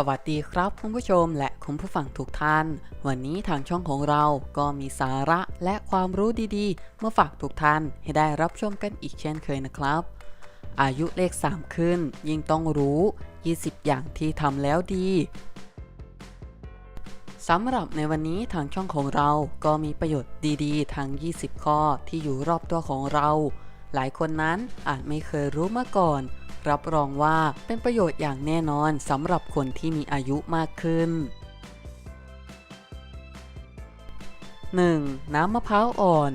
สวัสดีครับคุณผู้ชมและคุณผู้ฟังทุกท่าน วันนี้ทางช่องของเราก็มีสาระและความรู้ดีๆมาฝากทุกท่านให้ได้รับชมกันอีกเช่นเคยนะครับ อายุเลข 3 ขึ้น ยิ่งต้องรู้ 20 อย่างที่ทำแล้วดีสำหรับในวันนี้ทางช่องของเราก็มีประโยชน์ดีๆทั้ง 20 ข้อที่อยู่รอบตัวของเรา หลายคนนั้นอาจไม่เคยรู้มาก่อน รับรองว่าเป็นประโยชน์อย่างแน่นอนสำหรับคนที่มีอายุมากขึ้น 1. น้ำมะพร้าวอ่อน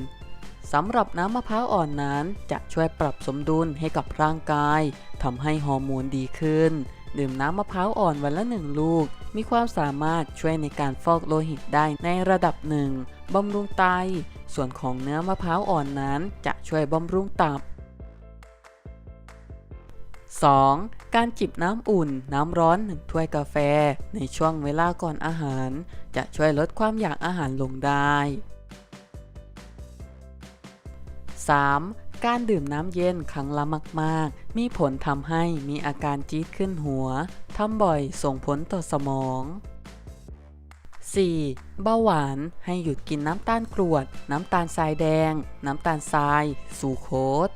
สำหรับน้ำมะพร้าวอ่อนนั้นจะช่วยปรับสมดุลให้กับร่างกายทำให้ฮอร์โมนดีขึ้น ดื่มน้ำมะพร้าวอ่อนวันละหนึ่งลูก มีความสามารถช่วยในการฟอกโลหิตได้ในระดับหนึ่งบำรุงไต ส่วนของเนื้อมะพร้าวอ่อนนั้นจะช่วยบำรุงตับ 2. การจิบน้ำอุ่น น้ำร้อน 1 ถ้วยกาแฟ ในช่วงเวลาก่อนอาหาร จะช่วยลดความอยากอาหารลงได้ 3. การดื่มน้ำเย็นครั้งละมาก ๆ มีผลทำให้มีอาการจี๊ดขึ้นหัว ทำบ่อยส่งผลต่อสมอง 4. เบาหวานให้หยุดกินน้ำตาลกรวด น้ำตาลทรายแดง น้ำตาลทราย สูโคส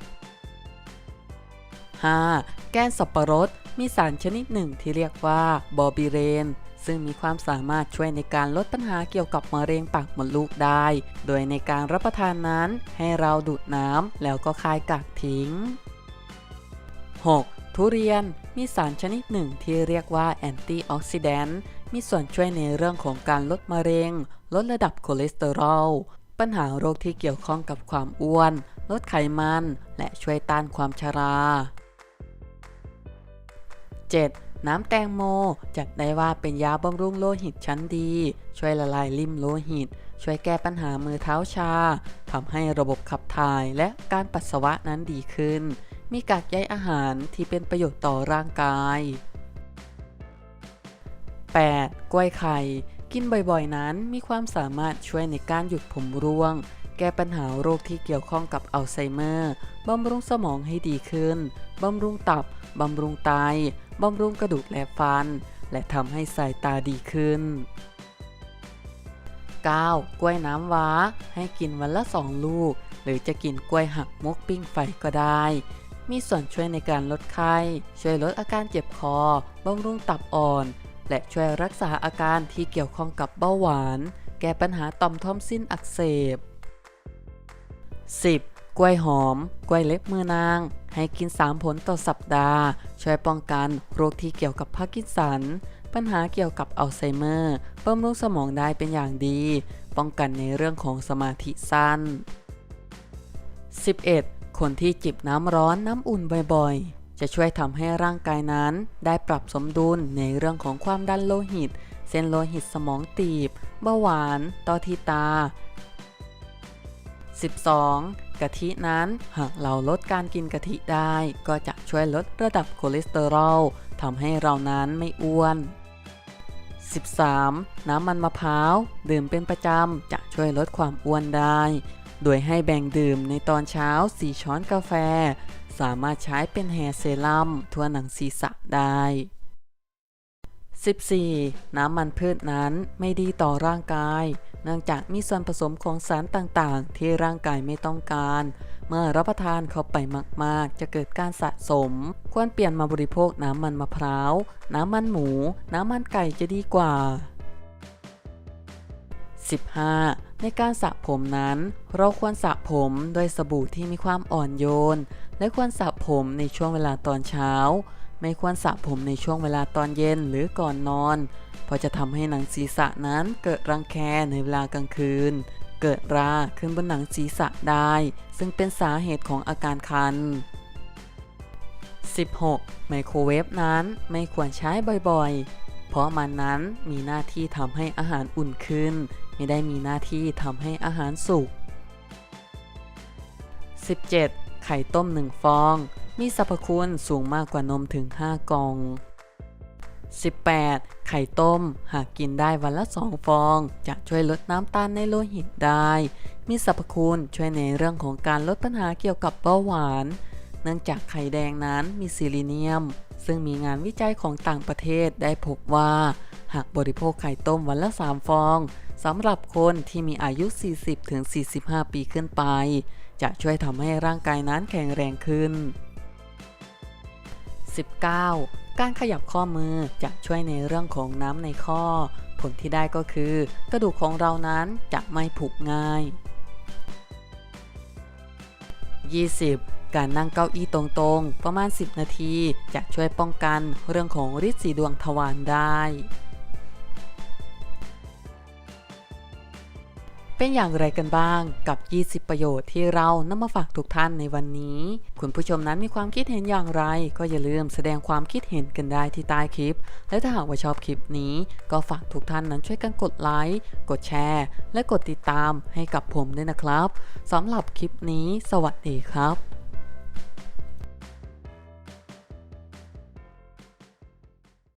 5. แก้นสับปะรด มีสารชนิดหนึ่งที่เรียกว่าบอบิเรน ซึ่งมีความสามารถช่วยในการลดปัญหาเกี่ยวกับมะเร็งปากมดลูกได้ โดยในการรับประทานนั้นให้เราดูดน้ำแล้วก็คายกากทิ้ง 6. ทุเรียนมีสารชนิดหนึ่งที่เรียกว่าแอนตี้ออกซิแดนต์มีส่วนช่วยในเรื่องของการลดมะเร็ง ลดระดับคอเลสเตอรอล ปัญหาโรคที่เกี่ยวข้องกับความอ้วน ลดไขมัน และช่วยต้านความชรา 7. น้ำแตงโม จัดได้ว่าเป็นยาบำรุงโลหิตชั้นดี ช่วยละลายลิ่มโลหิต ช่วยแก้ปัญหามือเท้าชาทำให้ระบบขับถ่ายและการปัสสาวะนั้นดีขึ้น มีกากใยอาหารที่เป็นประโยชน์ต่อร่างกาย 8. กล้วยไข่ กินบ่อยๆนั้นมีความสามารถช่วยในการหยุดผมร่วง แก้ปัญหาโรคที่เกี่ยวข้องกับอัลไซเมอร์ บำรุงสมองให้ดีขึ้น บำรุงตับ บำรุงไต บำรุงกระดูกและฟัน และทำให้สายตาดีขึ้น 9. กล้วยน้ำว้า ให้กินวันละ 2 ลูก หรือจะกินกล้วยหักมุกปิ้งไฟก็ได้ มีส่วนช่วยในการลดไข้ ช่วยลดอาการเจ็บคอ บำรุงตับอ่อน และช่วยรักษาอาการที่เกี่ยวข้องกับเบาหวาน แก้ปัญหาต่อมทอมซินอักเสบ 10. กล้วยหอม กล้วยเล็บมือนาง ให้กิน 3 ผลต่อสัปดาห์ ช่วยป้องกันโรคที่เกี่ยวกับพาร์กินสัน ปัญหาเกี่ยวกับอัลไซเมอร์บำรุงสมองได้เป็นอย่างดี ป้องกันในเรื่องของสมาธิสั้น 11. คนที่จิบน้ำร้อนน้ำอุ่นบ่อยๆ จะช่วยทำให้ร่างกายนั้น ได้ปรับสมดุลในเรื่องของความดันโลหิต เส้นโลหิตสมองตีบ เบาหวานต่อที่ตา 12. กะทินั้นหากเราลดการกินกะทิได้ ก็จะช่วยลดระดับคอเลสเตอรอลทำให้เรานั้นไม่อ้วน 13. น้ำมันมะพร้าว ดื่มเป็นประจำ จะช่วยลดความอ้วนได้ โดยให้แบ่งดื่มในตอนเช้า 4 ช้อนกาแฟ สามารถใช้เป็นแฮร์เซรั่มทั่วหนังศีรษะได้ 14. น้ำมันพืชนั้นไม่ดีต่อร่างกาย เนื่องจากมีส่วนผสมของสารต่างๆ ที่ร่างกายไม่ต้องการ เมื่อรับประทานเข้าไปมากๆ จะเกิดการสะสม ควรเปลี่ยนมาบริโภคน้ำมันมะพร้าว น้ำมันหมู น้ำมันไก่จะดีกว่า 15. ในการสระผมนั้น เราควรสระผมโดยสบู่ที่มีความอ่อนโยน และควรสระผมในช่วงเวลาตอนเช้า ไม่ควรสระผมในช่วงเวลาตอนเย็นหรือก่อนนอน เพราะจะทำให้หนังศีรษะนั้นเกิดรังแคในเวลากลางคืน เกิดราขึ้นบนหนังศีรษะได้ ซึ่งเป็นสาเหตุของอาการคัน 16. ไมโครเวฟนั้นไม่ควรใช้บ่อยๆ เพราะมันนั้นมีหน้าที่ทำให้อาหารอุ่นขึ้น ไม่ได้มีหน้าที่ทำให้อาหารสุก 17. ไข่ต้ม 1 ฟอง มีสรรพคุณสูงมากกว่านมถึง 5 กล่อง 18. ไข่ต้ม หากกินได้วันละ 2 ฟอง จะช่วยลดน้ำตาลในโลหิตได้ มีสรรพคุณช่วยในเรื่องของการลดปัญหาเกี่ยวกับเบาหวาน เนื่องจากไข่แดงนั้นมีซิลิเนียม ซึ่งมีงานวิจัยของต่างประเทศได้พบว่า หากบริโภคไข่ต้มวันละ 3 ฟองสำหรับคนที่มีอายุ 40-45 ปีขึ้นไป จะช่วยทำให้ร่างกายนั้นแข็งแรงขึ้น 19. การขยับข้อมือจะช่วยในเรื่องของน้ำในข้อ ผลที่ได้ก็คือ กระดูกของเรานั้นจะไม่ผุง่าย 20. การนั่งเก้าอี้ตรงๆ ประมาณ 10 นาที จะช่วยป้องกันเรื่องของฤทธิ์สีดวงทวารได้ เป็นอย่างไรกันบ้างกับ 20 ประโยชน์ที่เรานำมาฝากทุกท่านในวันนี้ คุณผู้ชมนั้นมีความคิดเห็นอย่างไร ก็อย่าลืมแสดงความคิดเห็นกันได้ที่ใต้คลิป และถ้าหากว่าชอบคลิปนี้ ก็ฝากทุกท่านนั้นช่วยกันกดไลค์ กดแชร์ และกดติดตามให้กับผมด้วยนะครับสำหรับคลิปนี้ สวัสดีครับ